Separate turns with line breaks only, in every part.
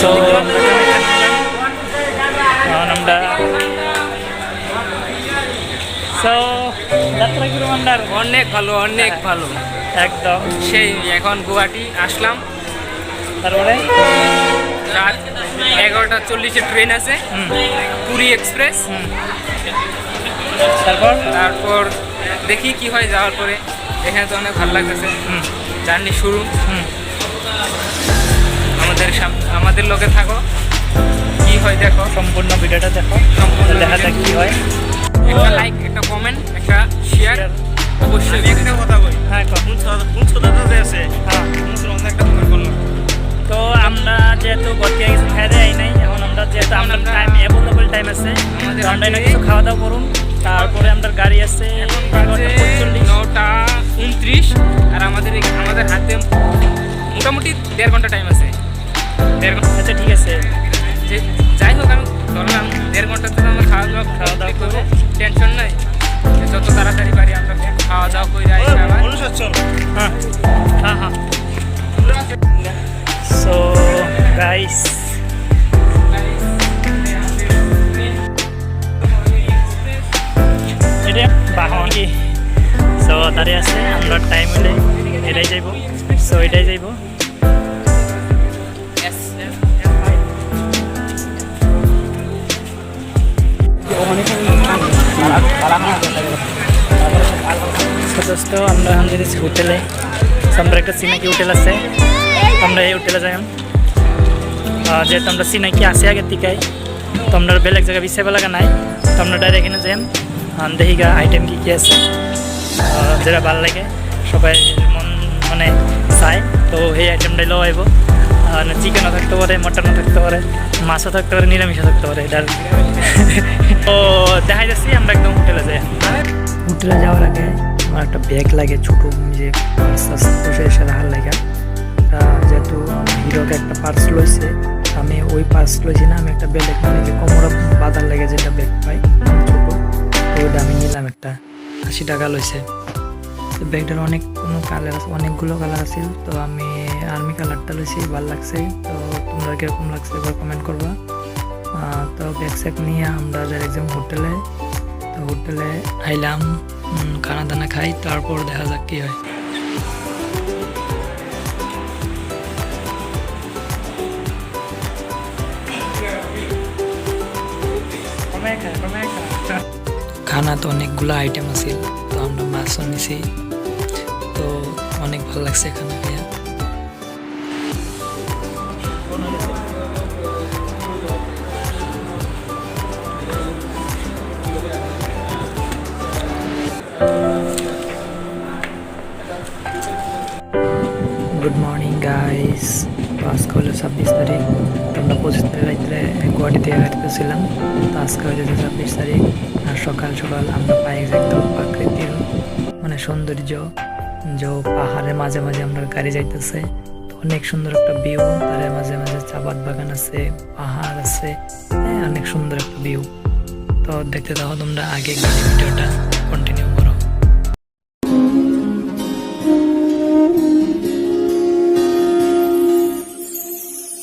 So আমরা so যাত্রা কীরকম আপনার
অনেক ভালো অনেক ভালো।
একদম।
সেই এখন গুয়াহাটি আসলাম।
তারপরে?
রাত এগারোটা চল্লিশে ট্রেন আছে। পুরী এক্সপ্রেস।
তারপর?
তারপর দেখি কি হয় যাওয়ার পরে। এখানে তো অনেক ভালো লাগতেছে। জার্নি শুরু।
হুম।
আমাদের আমাদের লোকে থাকো। কি হয় দেখো?
সম্পূর্ণ ভিডিওটা দেখো।
সম্পূর্ণ
দেখা যাক কি হয়।
একটা লাইক একটা কমেন্ট একটা শেয়ার অবশ্যই
একটা কথা বলি
হ্যাঁ।
কোন ছোট- কোন ছোটটা যে আছে?
হ্যাঁ।
মুসলমান একটা দোকান করল
তো আমরা যেহেতু গতি কিছু খাই দেয় নাই। এখন আমরা যেহেতু আমরা টাইম অ্যাভেলেবল টাইম আছে
আমাদের
আমরা এনে কিছু খাওয়া দাওয়া করুন। তারপরে আমাদের গাড়ি আছে।
নটা উনত্রিশ আর আমাদের আমাদের হাতে মোটামুটি দেড় ঘণ্টা টাইম আছে। দেড় ঘণ্টা
আচ্ছা ঠিক আছে।
যে যাই হোক আমি ধরলাম দেড় ঘন্টাতে তো আমরা খাওয়া দাওয়া
খাওয়া দাওয়া
করব টেনশন নাই। যত তাড়াতাড়ি পারি আমরা খাওয়া দাওয়া করে যাই আবার
হ্যাঁ হ্যাঁ হ্যাঁ। সো গাইস এটা বাহন কি সো তারে আছে আমরা টাইম হলে এটাই যাইব। সো এটাই যাইব। দোস্ত, আমরা এখন হোটেলে। আমরা একটা সিনাকি হোটেল আছে। আমরা এই হোটেলে যাই যেহেতু আমরা সিনাকি আছে আগের থেকে তো আমরা বেলেগ জায়গায় বিছাইব লাগা নাই। তো আমরা ডাইরেক্ট এখানে যাই দেখি গা আইটেম কী কী আছে। যেটা ভালো লাগে, সবাই মন মানে চায়, তো এই আইটেমটাই লওয়া আইব চিকেনও থাকতে পারে মটনও থাকতে পারে। মাছও থাকতে পারে নিরামিষও থাকতে পারে এটার তো দেখা যাচ্ছি আমরা একদম হোটেলে যাই। হোটেলে যাওয়ার আগে আমার একটা ব্যাগ লাগে ছোটো যে বসে লাগে। যেহেতু হিরোকে একটা পার্স লইছে আমি ওই পার্স লইছি না, আমি একটা বেলেগ মানে কি কোমরা বাঁধার লাগে যেটা ব্যাগ পাই, ছোটো। তো ওইটা আমি নিলাম একটা আশি টাকা লইছে। তো ব্যাগটার অনেক কোনো কালার আছে, অনেকগুলো কালার আছে, তো আমি আর্মি কালারটা লইছি, ভালো লাগছে তো তোমরা কীরকম লাগছে এবার কমেন্ট করবা। তো ব্যাগ নিয়ে আমরা ডাইরেক্ট যাব হোটেলে। তো হোটেলে আইলাম খানা দানা খাই, তারপর দেখা যাক কি হয়। খানা তো অনেকগুলো আইটেম আছে তো আমরা মাছও নিছি। তো অনেক ভালো লাগছে খানা গুড মর্নিং গাইস আজকে হলো ছাব্বিশ তারিখ। আমরা পঁচিশ তারিখ রাত্রে গুয়াহাটি থেকে তো আজকে হয়ে ছাব্বিশ তারিখ আর সকাল সকাল আমরা পাই একদম প্রাকৃতিক মানে সৌন্দর্য। যে পাহাড়ের মাঝে মাঝে আমরা গাড়ি যাইতেছে। অনেক সুন্দর একটা ভিউ তার মাঝে মাঝে চাপাত বাগান আছে পাহাড় আছে। হ্যাঁ, অনেক সুন্দর একটা ভিউ তো দেখতে থাকো তোমরা আগে ভিডিওটা।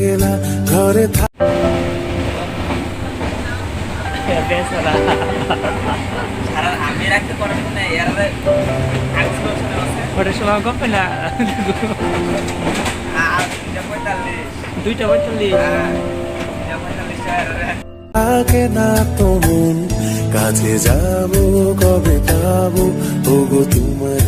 একলা ঘরে
দুইটা পঁয়তাল্লিশ।
থাকে না তো মন কাছে যাব কবে পাবো ওগো তোমার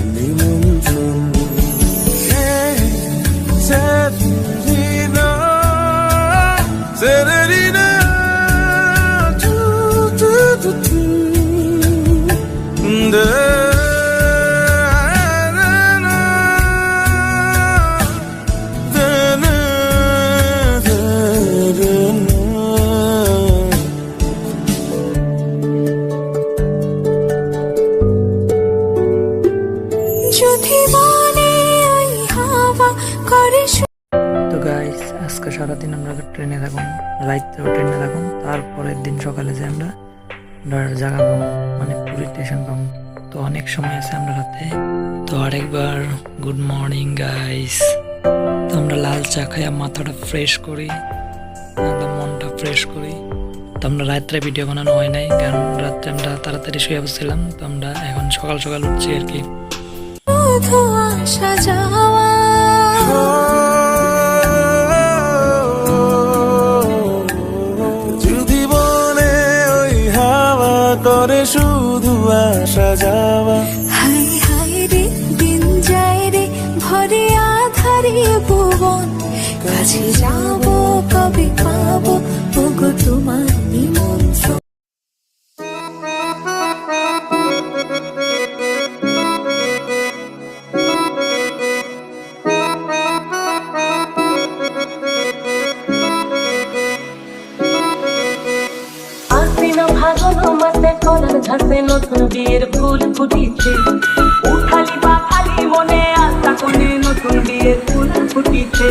আজকে সারাদিন আমরা ট্রেনে থাকুন রাইতেও ট্রেনে থাকুন তারপরের দিন সকালে যে আমরা জায়গা পাবো মানে পুরী স্টেশন পাবো। তো অনেক সময় আছে আমরা রাতে। তো আরেকবার গুড মর্নিং গাইস তো আমরা লাল চা খাইয়া মাথাটা ফ্রেশ করি একদম মনটা ফ্রেশ করি। তো আমরা রাত্রে ভিডিও বানানো হয় নাই কারণ রাত্রে আমরা তাড়াতাড়ি শুয়ে বসছিলাম। তো আমরা এখন সকাল সকাল উঠছি আর কি।
করে শুধু আসা যাওয়া।
হাই হাই রে, দিন যায় রে, ভরে আধারে ভুবন। কাছে যাব, কবে পাবো, ওগো তোমার নিমন্ত্রণ।
ঘাসে নতুন বিয়ের ফুল ফুটিছে। উঠালি বা খালি মনে আশা কোনে নতুন বিয়ের ফুল ফুটিছে।